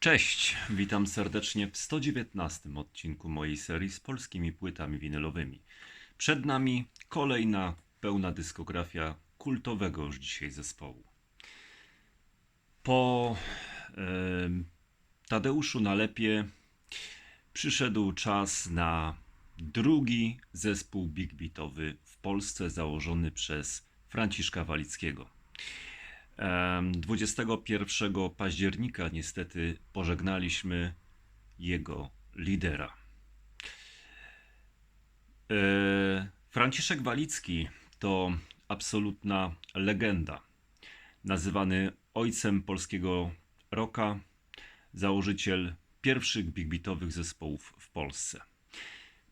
Cześć, witam serdecznie w 119 odcinku mojej serii z polskimi płytami winylowymi. Przed nami kolejna pełna dyskografia kultowego już dzisiaj zespołu. Po em, Tadeuszu Nalepie przyszedł czas na drugi zespół big beatowy w Polsce założony przez Franciszka Walickiego. Em, 21 października niestety pożegnaliśmy jego lidera. E, Franciszek Walicki to absolutna legenda. Nazywany ojcem polskiego rocka, założyciel pierwszych big beatowych zespołów w Polsce.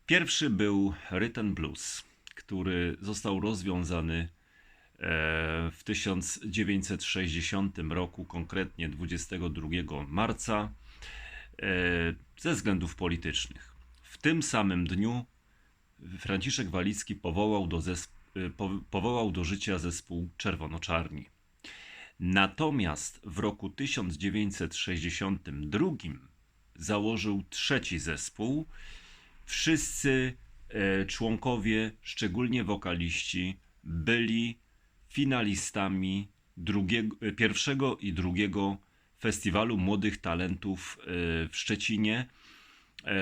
Pierwszy był Rhythm Blues, który został rozwiązany w 1960 roku, konkretnie 22 marca, e, ze względów politycznych. W tym samym dniu Franciszek Walicki powołał do, e, po- powołał do życia zespół Czerwono-Czarni. Natomiast w roku 1962 założył trzeci zespół. Wszyscy e, członkowie, szczególnie wokaliści, byli finalistami drugiego, e, pierwszego i drugiego Festiwalu Młodych Talentów e, w Szczecinie, e,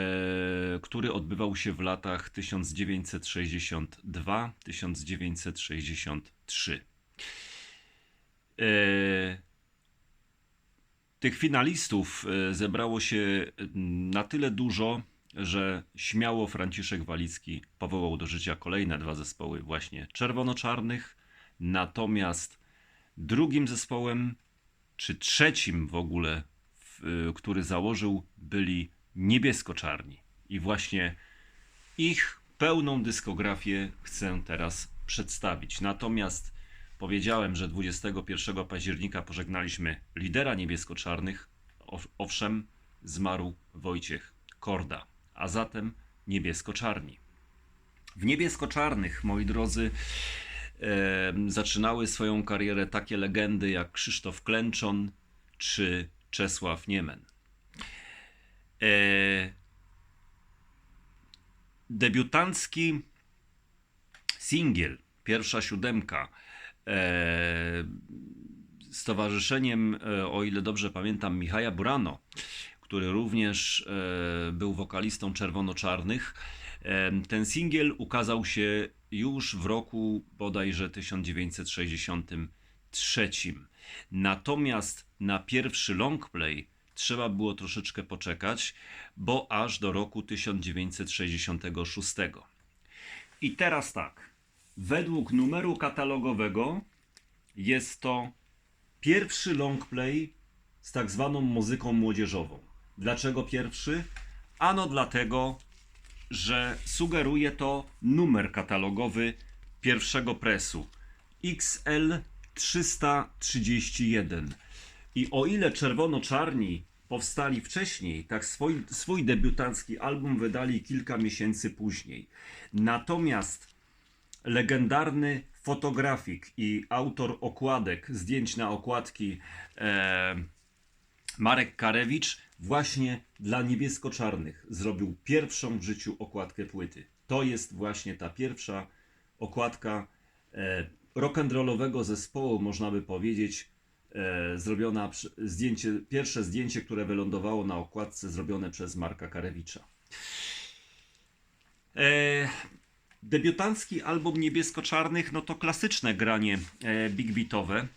który odbywał się w latach 1962-1963. E, Tych finalistów zebrało się mm, na tyle dużo, że śmiało Franciszek Walicki powołał do życia kolejne dwa zespoły właśnie czerwono-czarnych, natomiast drugim zespołem, czy trzecim w ogóle, w- który założył, byli niebiesko-czarni. I właśnie ich pełną dyskografię chcę teraz przedstawić. Natomiast powiedziałem, że 21 października pożegnaliśmy lidera niebiesko-czarnych. Ow- Owszem, zmarł Wojciech Korda, a zatem niebiesko-czarni. W niebiesko-czarnych, moi drodzy, zaczynały swoją karierę takie legendy jak Krzysztof Klęczon czy Czesław Niemen. E, debiutancki singiel, pierwsza siódemka, e, z towarzyszeniem, e, o ile dobrze pamiętam, Michaja Burano, który również e, był wokalistą Czerwono-Czarnych. E, Ten singiel ukazał się już w roku bodajże 1963. Natomiast na pierwszy longplay trzeba było troszeczkę poczekać, bo aż do roku 1966. I teraz tak. Według numeru katalogowego jest to pierwszy longplay z tak zwaną muzyką młodzieżową. Dlaczego pierwszy? Ano dlatego, że sugeruje to numer katalogowy pierwszego presu XL 331. I o ile Czerwono-Czarni powstali wcześniej, tak swój, swój debiutancki album wydali kilka miesięcy później. Natomiast legendarny fotografik i autor okładek, zdjęć na okładki e, Marek Karewicz właśnie dla niebiesko-czarnych zrobił pierwszą w życiu okładkę płyty. To jest właśnie ta pierwsza okładka e, rock'n'rollowego zespołu, można by powiedzieć, e, zrobiona zdjęcie, pierwsze zdjęcie, które wylądowało na okładce, zrobione przez Marka Karewicza. E, debiutancki album Niebiesko-Czarnych, no to klasyczne granie e, big beatowe.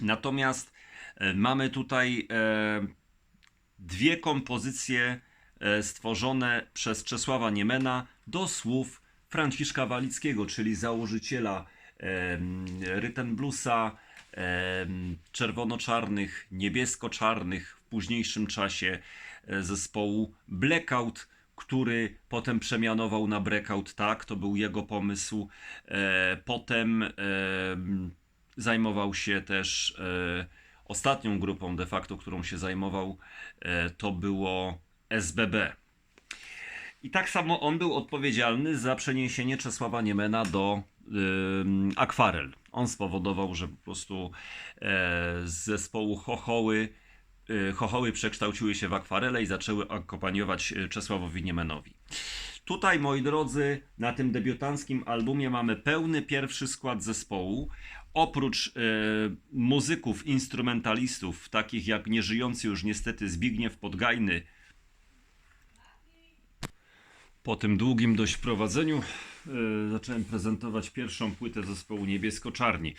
Natomiast e, mamy tutaj e, dwie kompozycje e, stworzone przez Czesława Niemena do słów Franciszka Walickiego, czyli założyciela em, Rhythm Bluesa, em, czerwono-czarnych, niebiesko-czarnych w późniejszym czasie e, zespołu Blackout, który potem przemianował na Breakout, tak, to był jego pomysł. E, potem em, zajmował się też e, ostatnią grupą de facto, którą się zajmował, e, to było SBB. I tak samo on był odpowiedzialny za przeniesienie Czesława Niemena do Akwarel. On spowodował, że po prostu e, z zespołu Chochoły e, chochoły przekształciły się w akwarele i zaczęły akompaniować Czesławowi Niemenowi. Tutaj, moi drodzy, na tym debiutanckim albumie mamy pełny pierwszy skład zespołu. Oprócz e, muzyków, instrumentalistów, takich jak nieżyjący już niestety Zbigniew Podgajny, po tym długim dość wprowadzeniu e, zacząłem prezentować pierwszą płytę zespołu Niebiesko-Czarni.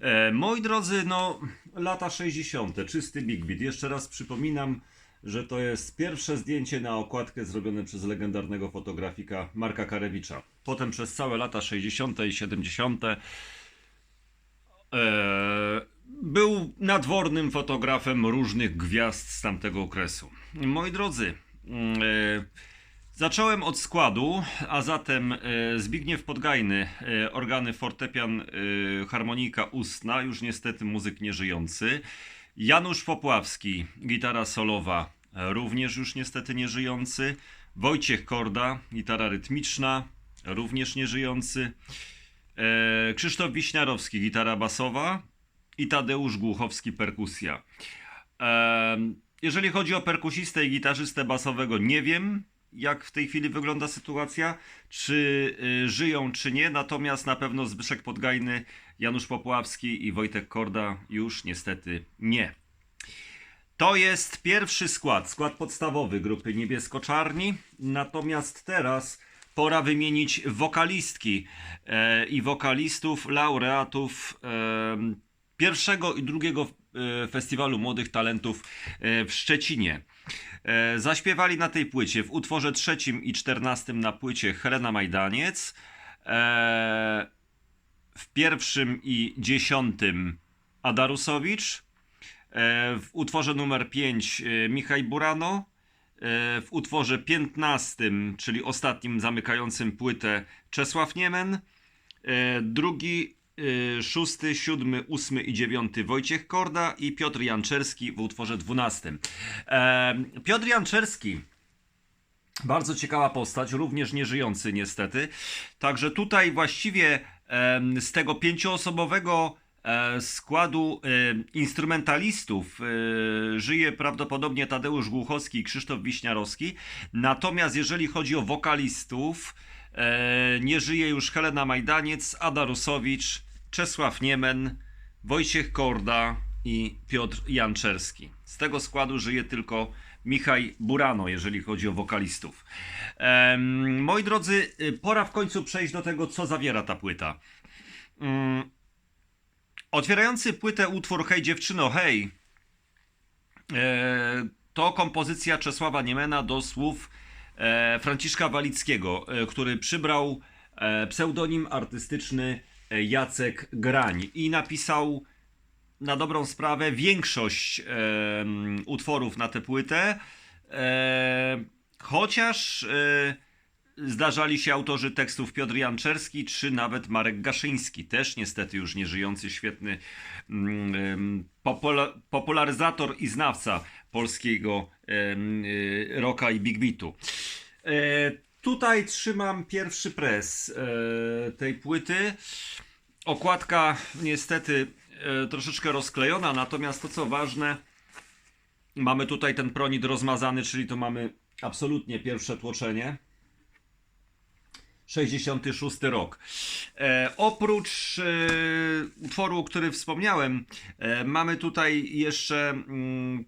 E, moi drodzy, no lata 60., czysty Big Beat. Jeszcze raz przypominam, że to jest pierwsze zdjęcie na okładkę zrobione przez legendarnego fotografika Marka Karewicza. Potem przez całe lata 60. i 70. E, był nadwornym fotografem różnych gwiazd z tamtego okresu. Moi drodzy, mm, e, zacząłem od składu, a zatem e, Zbigniew Podgajny, organy fortepian, harmonika ustna, już niestety muzyk nieżyjący. Janusz Popławski, gitara solowa, również już niestety nieżyjący. Wojciech Korda, gitara rytmiczna, również nieżyjący. E, Krzysztof Wiśniarowski, gitara basowa i Tadeusz Głuchowski, perkusja. E, Jeżeli chodzi o perkusistę i gitarzystę basowego, nie wiem, jak w tej chwili wygląda sytuacja, czy y, żyją, czy nie, natomiast na pewno Zbyszek Podgajny, Janusz Popławski i Wojtek Korda już niestety nie. To jest pierwszy skład, skład podstawowy grupy Niebiesko-Czarni. Natomiast teraz pora wymienić wokalistki e, i wokalistów, laureatów e, pierwszego i drugiego e, Festiwalu Młodych Talentów e, w Szczecinie. E, zaśpiewali na tej płycie w utworze trzecim i czternastym na płycie Helena Majdaniec. W pierwszym i dziesiątym Ada Rusowicz. E, w utworze numer 5 Michał Burano. W utworze 15, czyli ostatnim zamykającym płytę Czesław Niemen. E, Drugi, e, szósty, siódmy, ósmy i dziewiąty Wojciech Korda i Piotr Janczerski w utworze 12. E, Piotr Janczerski bardzo ciekawa postać, również nieżyjący niestety. Także tutaj właściwie z tego pięcioosobowego składu e, instrumentalistów e, żyje prawdopodobnie Tadeusz Głuchowski i Krzysztof Wiśniarowski. Natomiast jeżeli chodzi o wokalistów, e, nie żyje już Helena Majdaniec, Ada Rusowicz, Czesław Niemen, Wojciech Korda i Piotr Janczerski. Z tego składu żyje tylko Michał Burano, jeżeli chodzi o wokalistów. Moi drodzy, pora w końcu przejść do tego, co zawiera ta płyta. Mm, Otwierający płytę utwór Hej dziewczyno, hej. E, to kompozycja Czesława Niemena do słów e, Franciszka Walickiego, e, który przybrał pseudonim artystyczny Jacek Grań i napisał na dobrą sprawę większość utworów na tę płytę, chociaż zdarzali się autorzy tekstów Piotr Janczerski czy nawet Marek Gaszyński, też niestety już nieżyjący świetny mm, popularyzator i znawca polskiego y, rocka i big beatu. E, tutaj trzymam pierwszy pres e, tej płyty. Okładka niestety e, troszeczkę rozklejona, natomiast to co ważne, mamy tutaj ten pronid rozmazany, czyli to mamy absolutnie pierwsze tłoczenie. 66 rok. E, oprócz e, utworu, o którym wspomniałem, e, mamy tutaj jeszcze mm,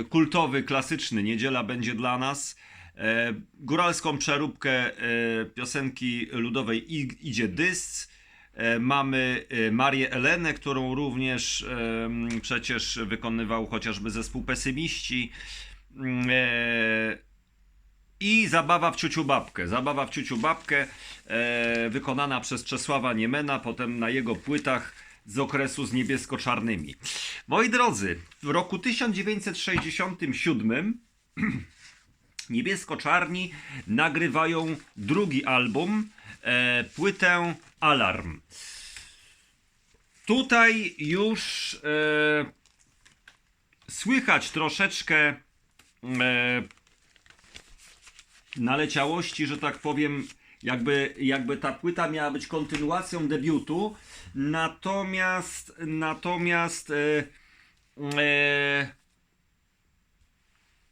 e, kultowy, klasyczny Niedziela będzie dla nas. E, góralską przeróbkę e, piosenki ludowej I, Idzie Dysc. E, Mamy e, Marię Elenę, którą również em, przecież wykonywał chociażby zespół Pesymiści. E, I Zabawa w ciuciu babkę. Zabawa w ciuciu babkę e, wykonana przez Czesława Niemena, potem na jego płytach z okresu z niebiesko-czarnymi. Moi drodzy, w roku 1967 Niebiesko-czarni nagrywają drugi album, e, płytę Alarm. Tutaj już e, słychać troszeczkę e, naleciałości, że tak powiem, jakby, jakby ta płyta miała być kontynuacją debiutu, natomiast natomiast e, e,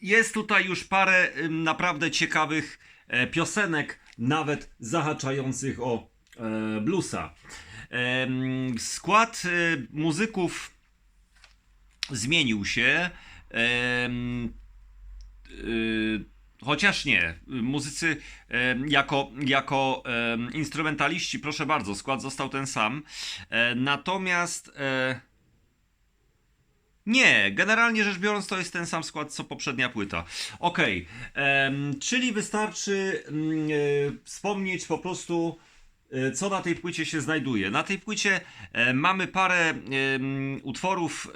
jest tutaj już parę naprawdę ciekawych e, piosenek, nawet zahaczających o e, bluesa. Em, Skład e, muzyków zmienił się. em, y, Chociaż nie, muzycy jako, jako instrumentaliści, proszę bardzo, skład został ten sam. E, Natomiast e, nie, generalnie rzecz biorąc, to jest ten sam skład co poprzednia płyta. Okej, em, czyli wystarczy mm, e, wspomnieć po prostu, co na tej płycie się znajduje. Na tej płycie mamy parę utworów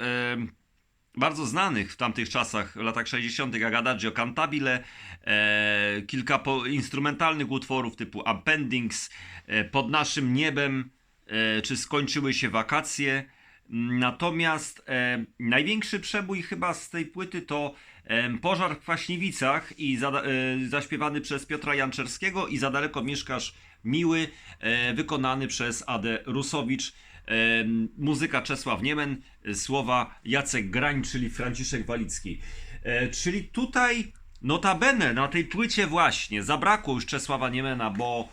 bardzo znanych w tamtych czasach, w latach 60., jak Adagio Cantabile, e, kilka po, instrumentalnych utworów typu Appendix, e, Pod naszym niebem, e, czy Skończyły się wakacje. Natomiast e, największy przebój chyba z tej płyty to e, Pożar w Kwaśniewicach i zada, e, zaśpiewany przez Piotra Janczerskiego i Za daleko mieszkasz miły, e, wykonany przez Adę Rusowicz. Muzyka Czesław Niemen, słowa Jacek Grań, czyli Franciszek Walicki. E, czyli tutaj notabene na tej płycie właśnie zabrakło już Czesława Niemena, bo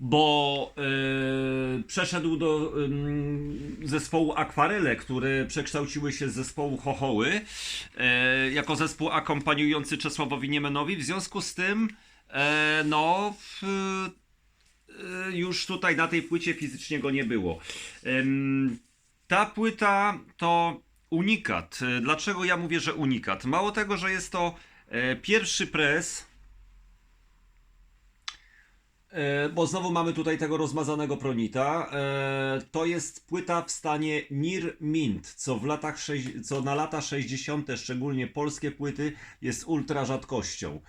bo e, przeszedł do ym, zespołu Akwarele, które przekształciły się z zespołu Chochoły e, jako zespół akompaniujący Czesławowi Niemenowi. W związku z tym, no, już tutaj na tej płycie fizycznie go nie było. Ta płyta to unikat. Dlaczego ja mówię, że unikat? Mało tego, że jest to e, pierwszy pres. E, Bo znowu mamy tutaj tego rozmazanego pronita. E, To jest płyta w stanie Near Mint, co, w latach co na lata 60., szczególnie polskie płyty, jest ultra rzadkością.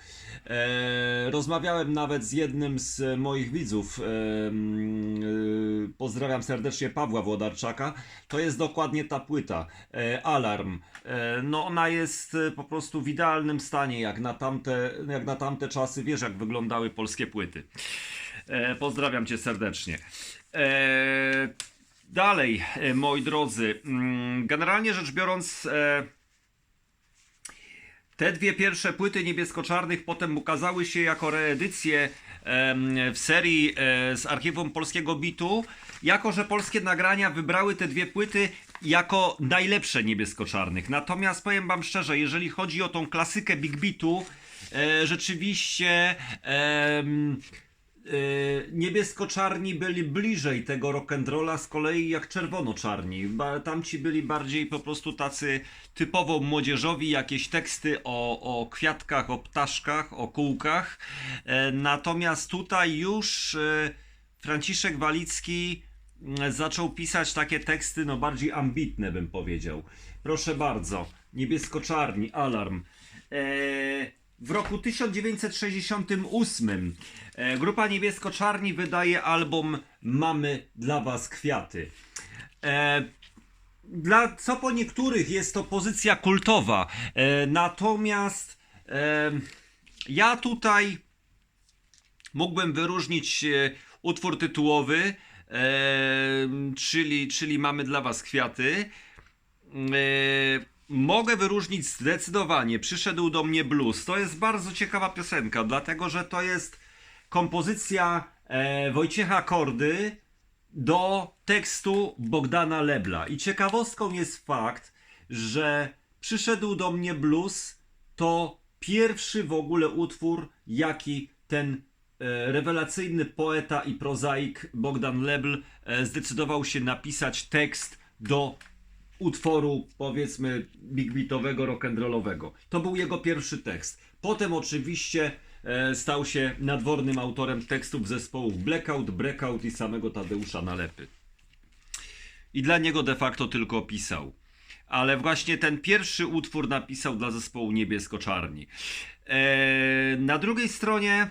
E, Rozmawiałem nawet z jednym z moich widzów. mm, Pozdrawiam serdecznie Pawła Włodarczaka. To jest dokładnie ta płyta. Alarm. No ona jest po prostu w idealnym stanie, jak na tamte, jak na tamte czasy. Wiesz, jak wyglądały polskie płyty. E, pozdrawiam cię serdecznie. E, dalej, e, moi drodzy. Mm, Generalnie rzecz biorąc, te dwie pierwsze płyty niebiesko-czarnych potem ukazały się jako reedycje w serii z archiwum polskiego bitu, jako że polskie nagrania wybrały te dwie płyty jako najlepsze niebiesko-czarnych. Natomiast powiem wam szczerze, jeżeli chodzi o tą klasykę Big Beatu, e, rzeczywiście niebiesko-czarni byli bliżej tego rock'n'rolla z kolei jak czerwono-czarni. Tamci byli bardziej po prostu tacy typowo młodzieżowi, jakieś teksty o, o kwiatkach, o ptaszkach, o kółkach. E, Natomiast tutaj już e, Franciszek Walicki zaczął pisać takie teksty, no bardziej ambitne bym powiedział. Proszę bardzo, niebiesko-czarni, alarm. E, w roku 1968 e, grupa Niebiesko-Czarni wydaje album Mamy dla Was kwiaty. E, dla, co po niektórych jest to pozycja kultowa, e, natomiast ja tutaj mógłbym wyróżnić utwór tytułowy, czyli, czyli Mamy dla Was kwiaty. Mogę wyróżnić zdecydowanie Przyszedł do mnie blues. To jest bardzo ciekawa piosenka, dlatego że to jest kompozycja e, Wojciecha Kordy do tekstu Bogdana Lebla. I ciekawostką jest fakt, że Przyszedł do mnie blues to pierwszy w ogóle utwór, jaki ten e, rewelacyjny poeta i prozaik Bogdan Lebl e, zdecydował się napisać tekst do utworu, powiedzmy, big beatowego, rock'n'rollowego. To był jego pierwszy tekst. Potem oczywiście e, stał się nadwornym autorem tekstów zespołów Blackout, Breakout i samego Tadeusza Nalepy. I dla niego de facto tylko pisał. Ale właśnie ten pierwszy utwór napisał dla zespołu Niebiesko-Czarni. E, na drugiej stronie...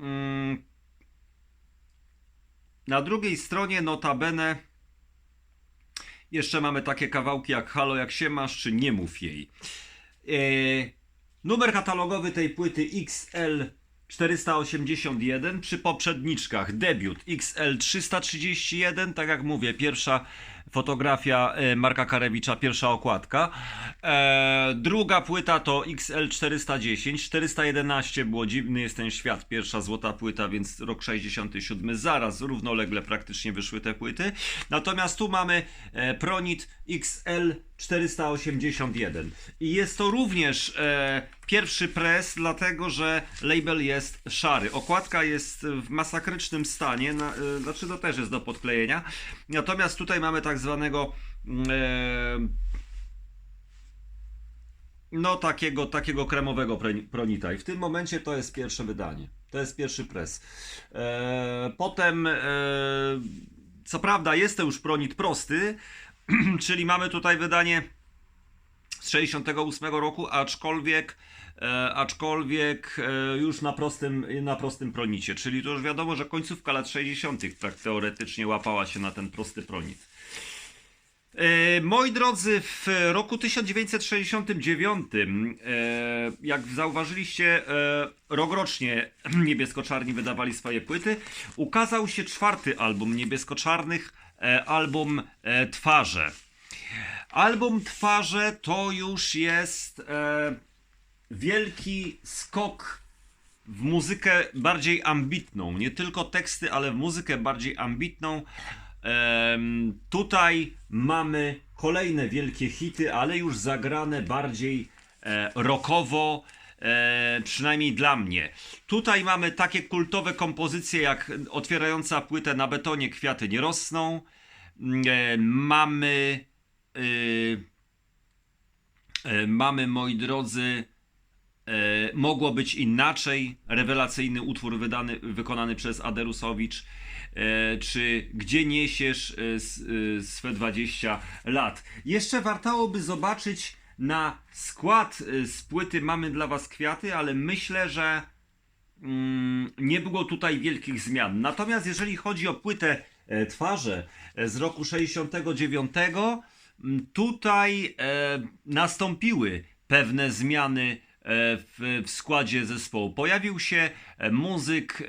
Mm, na drugiej stronie notabene jeszcze mamy takie kawałki jak Halo jak się masz, czy Nie mów jej. E, numer katalogowy tej płyty XL 481 przy poprzedniczkach debiut XL 331, tak jak mówię, pierwsza fotografia e, Marka Karewicza, pierwsza okładka. E, druga płyta to XL 410, 411 było Dziwny jest ten świat, pierwsza złota płyta, więc rok 67, zaraz równolegle praktycznie wyszły te płyty. Natomiast tu mamy e, Pronit XL 481 i jest to również e, pierwszy press, dlatego że label jest szary. Okładka jest w masakrycznym stanie, na, e, znaczy to też jest do podklejenia. Natomiast tutaj mamy tak zwanego mm, e, no takiego, takiego kremowego pronita i w tym momencie to jest pierwsze wydanie. To jest pierwszy press. E, potem e, co prawda jest to już pronit prosty, czyli mamy tutaj wydanie z 68 roku, aczkolwiek aczkolwiek już na prostym, na prostym pronicie, czyli to już wiadomo, że końcówka lat 60. tak teoretycznie łapała się na ten prosty pronit. E, Moi drodzy, w roku 1969, e, jak zauważyliście, e, rokrocznie niebiesko-czarni wydawali swoje płyty, ukazał się czwarty album niebiesko-czarnych, album Twarze. Album Twarze to już jest wielki skok w muzykę bardziej ambitną. Nie tylko teksty, ale w muzykę bardziej ambitną. Tutaj mamy kolejne wielkie hity, ale już zagrane bardziej e, rockowo, e, przynajmniej dla mnie. Tutaj mamy takie kultowe kompozycje jak otwierająca płytę na betonie Kwiaty nie rosną. Mm, E, mamy y, mamy moi drodzy mogło być inaczej. Rewelacyjny utwór wydany, wykonany przez Aderusowicz. E, czy Gdzie niesiesz e, e, swe 20 lat. Jeszcze wartałoby zobaczyć na skład e, z płyty Mamy dla Was kwiaty, ale myślę, że mm, nie było tutaj wielkich zmian. Natomiast jeżeli chodzi o płytę e, Twarze e, z roku 69, mm, tutaj e, nastąpiły pewne zmiany e, w, w składzie zespołu. Pojawił się e, muzyk e,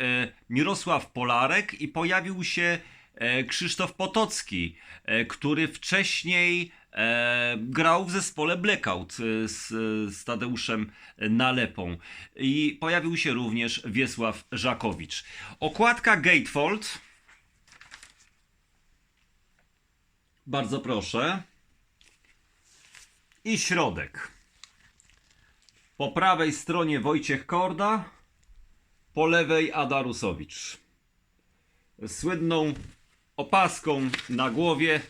Mirosław Polarek i pojawił się e, Krzysztof Potocki, e, który wcześniej e, grał w zespole Blackout e, z, z Tadeuszem Nalepą. I pojawił się również Wiesław Żakowicz. Okładka Gatefold. Bardzo proszę. I środek. Po prawej stronie Wojciech Korda, po lewej Ada Rusowicz. Słynną opaską na głowie,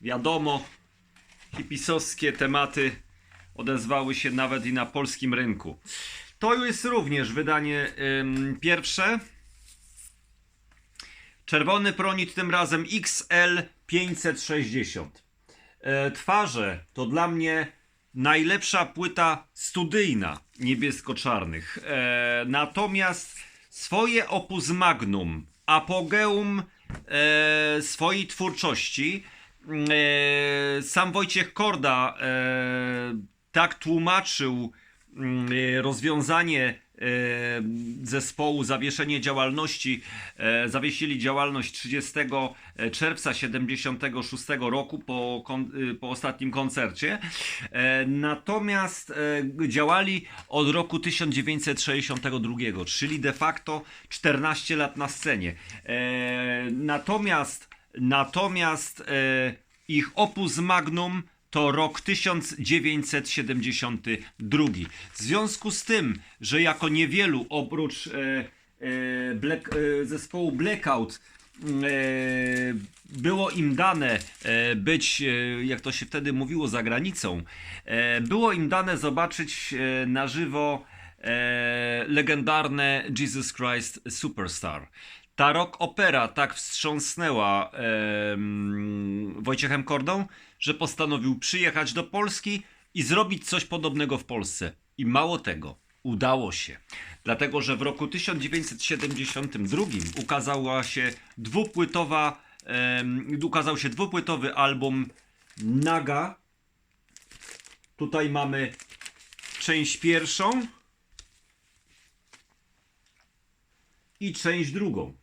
wiadomo, hipisowskie tematy odezwały się nawet i na polskim rynku. To jest również wydanie pierwsze. Czerwony pronit tym razem XL 560. E, twarze to dla mnie najlepsza płyta studyjna niebiesko-czarnych. E, natomiast swoje opus magnum, apogeum e, swojej twórczości, e, sam Wojciech Korda e, tak tłumaczył rozwiązanie e, zespołu, zawieszenie działalności. E, Zawiesili działalność 30 czerwca 76 roku po, y, po ostatnim koncercie. E, Natomiast e, działali od roku 1962, czyli de facto 14 lat na scenie. E, Natomiast natomiast e, ich opus magnum to rok 1972. W związku z tym, że jako niewielu oprócz e, e, Black, e, zespołu Blackout e, było im dane e, być, e, jak to się wtedy mówiło, za granicą, było im dane zobaczyć na żywo legendarne Jesus Christ Superstar. Ta rock opera tak wstrząsnęła em, Wojciechem Kordą, że postanowił przyjechać do Polski i zrobić coś podobnego w Polsce. I mało tego, udało się. Dlatego, że w roku 1972 ukazała się dwupłytowa, ukazał się dwupłytowy album Naga. Tutaj mamy część pierwszą i część drugą.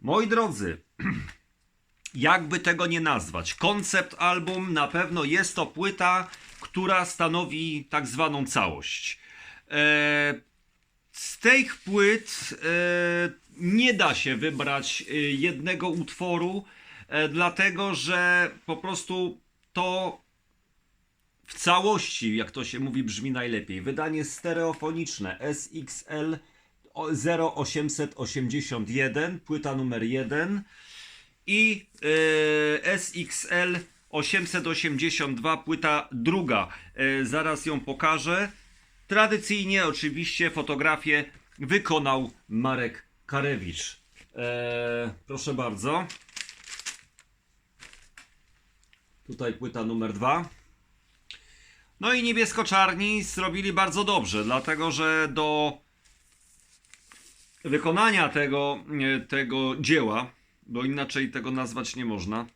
Moi drodzy, jakby tego nie nazwać. Koncept album na pewno jest to płyta, która stanowi tak zwaną całość. E, z tych płyt e, nie da się wybrać e, jednego utworu, dlatego że po prostu to w całości, jak to się mówi, brzmi najlepiej. Wydanie stereofoniczne SXL 0881, płyta numer 1 i e, SXL 882, płyta druga. E, zaraz ją pokażę. Tradycyjnie oczywiście fotografię wykonał Marek Karewicz. E, proszę bardzo. Tutaj płyta numer dwa. No i niebiesko-czarni zrobili bardzo dobrze, dlatego że do wykonania tego, e, tego dzieła, bo inaczej tego nazwać nie można,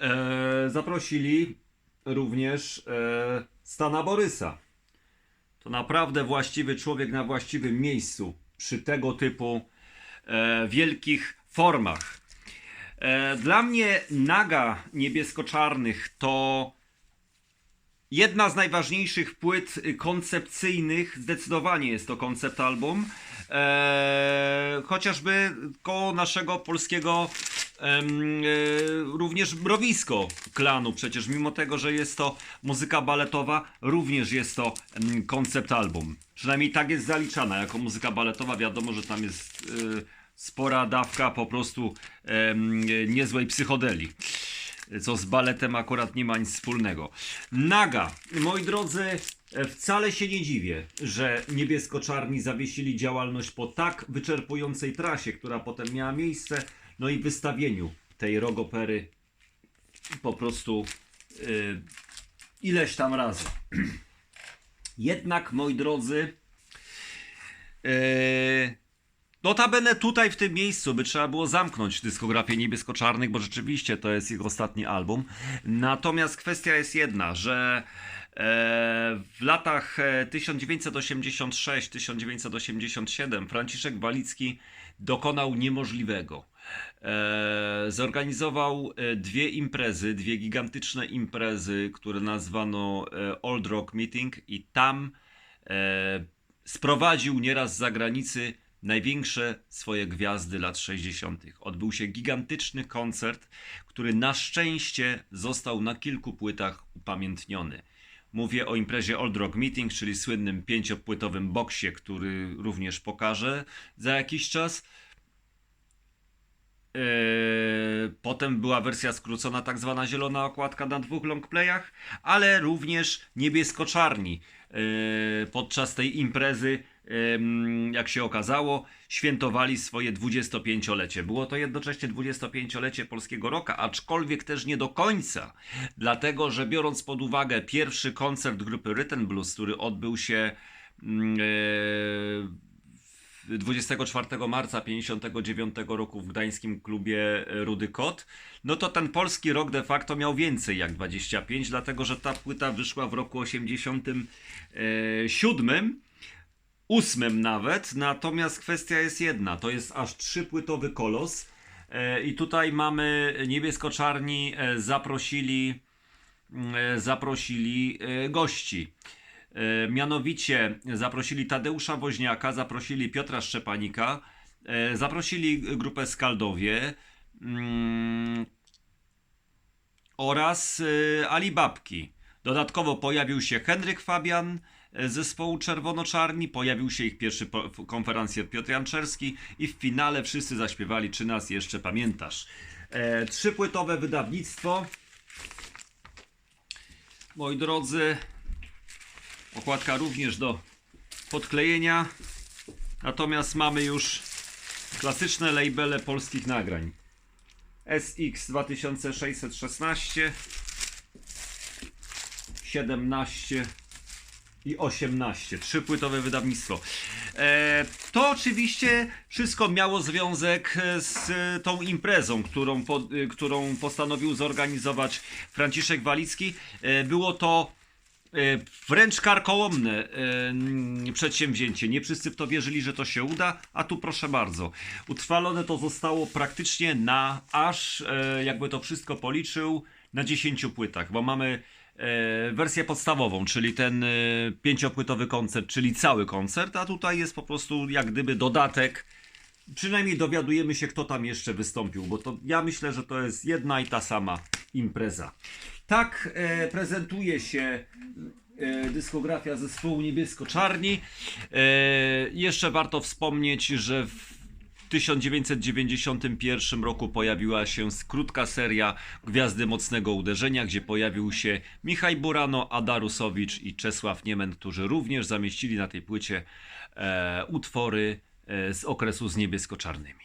e, zaprosili również e, Stana Borysa. To naprawdę właściwy człowiek na właściwym miejscu przy tego typu e, wielkich formach. E, dla mnie naga niebiesko-czarnych to jedna z najważniejszych płyt koncepcyjnych. Zdecydowanie jest to koncept album. E, chociażby koło naszego polskiego e, również mrowisko klanu. Przecież mimo tego, że jest to muzyka baletowa, również jest to koncept album. Przynajmniej tak jest zaliczana jako muzyka baletowa. Wiadomo, że tam jest e, spora dawka po prostu em, niezłej psychodeli co z baletem akurat nie ma nic wspólnego. Naga, moi drodzy, wcale się nie dziwię, że niebiesko-czarni zawiesili działalność po tak wyczerpującej trasie, która potem miała miejsce, no i wystawieniu tej rogopery po prostu yy, ileś tam razy. Jednak, moi drodzy, yy, Notabene tutaj w tym miejscu by trzeba było zamknąć dyskografię niebiesko-czarnych, bo rzeczywiście to jest ich ostatni album. Natomiast kwestia jest jedna, że e, w latach e, 1986-1987 Franciszek Walicki dokonał niemożliwego. E, zorganizował e, dwie imprezy, dwie gigantyczne imprezy, które nazwano e, Old Rock Meeting i tam e, sprowadził nieraz z zagranicy największe swoje gwiazdy lat 60. Odbył się gigantyczny koncert, który na szczęście został na kilku płytach upamiętniony. Mówię o imprezie Old Rock Meeting, czyli słynnym pięciopłytowym boksie, który również pokażę za jakiś czas. Eee, Potem była wersja skrócona, tak zwana zielona okładka na dwóch longplayach, ale również niebiesko-czarni. Eee, Podczas tej imprezy, jak się okazało, świętowali swoje 25-lecie. Było to jednocześnie 25-lecie polskiego roka, aczkolwiek też nie do końca, dlatego że biorąc pod uwagę pierwszy koncert grupy Rhythm Blues, który odbył się mm, e, 24 marca 59 roku w gdańskim klubie Rudy Kot, no to ten polski rok de facto miał więcej jak 25, dlatego że ta płyta wyszła w roku 87, 8 nawet, natomiast kwestia jest jedna, to jest aż trzypłytowy kolos e, i tutaj mamy niebiesko-czarni e, zaprosili e, zaprosili e, gości. E, Mianowicie zaprosili Tadeusza Woźniaka, zaprosili Piotra Szczepanika, e, zaprosili grupę Skaldowie mm, oraz e, Alibabki. Dodatkowo pojawił się Henryk Fabian zespołu Czerwono-Czarni, pojawił się ich pierwszy konferencjer Piotr Janczerski i w finale wszyscy zaśpiewali Czy nas jeszcze pamiętasz. Trzypłytowe wydawnictwo. Moi drodzy, Okładka również do podklejenia. Natomiast mamy już klasyczne labele polskich nagrań. SX 2616, 17 i 18. Trzypłytowe wydawnictwo. E, to oczywiście wszystko miało związek z tą imprezą, którą, którą postanowił zorganizować Franciszek Walicki. E, było to wręcz karkołomne e, przedsięwzięcie. Nie wszyscy w to wierzyli, że to się uda, a tu proszę bardzo. Utrwalone to zostało praktycznie na aż, e, jakby to wszystko policzył, na 10 płytach, bo mamy e, wersję podstawową, czyli ten e, pięciopłytowy koncert, czyli cały koncert, a tutaj jest po prostu jak gdyby dodatek. Przynajmniej dowiadujemy się, kto tam jeszcze wystąpił, bo to ja myślę, że to jest jedna i ta sama impreza. Tak e, prezentuje się e, dyskografia zespołu Niebiesko-Czarni. E, jeszcze warto wspomnieć, że w 1991 roku pojawiła się krótka seria Gwiazdy Mocnego Uderzenia, gdzie pojawił się Michał Burano, Ada Rusowicz i Czesław Niemen, którzy również zamieścili na tej płycie e, utwory e, z okresu z niebiesko-czarnymi.